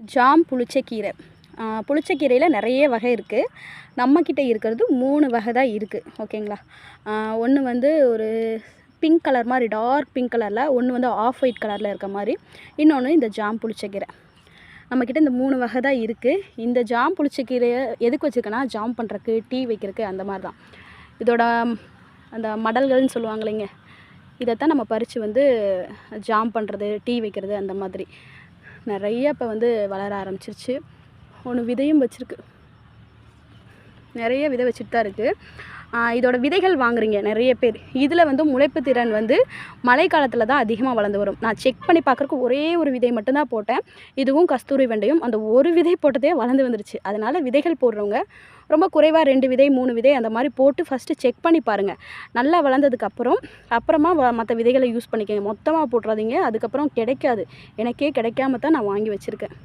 Jam புளிச்சக்கீரை. புளிச்சக்கீரையில் நிறைய வகை இருக்குது நம்மக்கிட்ட இருக்கிறது மூணு வகை தான் இருக்குது ஓகேங்களா? ஒன்று வந்து ஒரு பிங்க் கலர் மாதிரி டார்க் பிங்க் கலரில் ஒன்று வந்து ஆஃப் ஒயிட் கலரில் இருக்க மாதிரி. இன்னொன்று இந்த ஜாம் புளிச்சக்கீரை. நம்மக்கிட்ட இந்த மூணு வகை தான் இருக்குது இந்த ஜாம் புளிச்சக்கீரையை எதுக்கு வச்சுருக்கேன்னா ஜாம் பண்ணுறக்கு டீ வைக்கிறதுக்கு அந்த மாதிரி தான். இதோட அந்த மடல்கள்னு சொல்லுவாங்க இல்லைங்க இதைத்தான் நம்ம பறித்து வந்து ஜாம் பண்ணுறது டீ வைக்கிறது அந்த மாதிரி. நிறைய இப்போ வந்து வளர ஆரம்பிச்சிருச்சு. ஒன்று விதையும் வச்சுருக்கு. நிறைய விதை வச்சுட்டு தான் இருக்குது இதோட விதைகள் வாங்குறீங்க நிறைய பேர். இதில் வந்து முளைப்பு திறன் வந்து மழை காலத்தில் தான் அதிகமாக வளர்ந்து வரும். நான் செக் பண்ணி பார்க்குறக்கு ஒரே ஒரு விதை மட்டும்தான் போட்டேன். இதுவும் கஸ்தூரி வெண்டையும் அந்த ஒரு விதை போட்டதே வளர்ந்து வந்துருச்சு. அதனால் விதைகள் போடுறவங்க ரொம்ப குறைவாக ரெண்டு விதை மூணு விதை அந்த மாதிரி போட்டு ஃபஸ்ட்டு செக் பண்ணி பாருங்கள் நல்லா வளர்ந்ததுக்கப்புறம் அப்புறமா வ மற்ற விதைகளை யூஸ் பண்ணிக்கோங்க. மொத்தமாக போட்டுறாதீங்க அதுக்கப்புறம் கிடைக்காது. எனக்கே கிடைக்காம தான் நான் வாங்கி வச்சுருக்கேன்.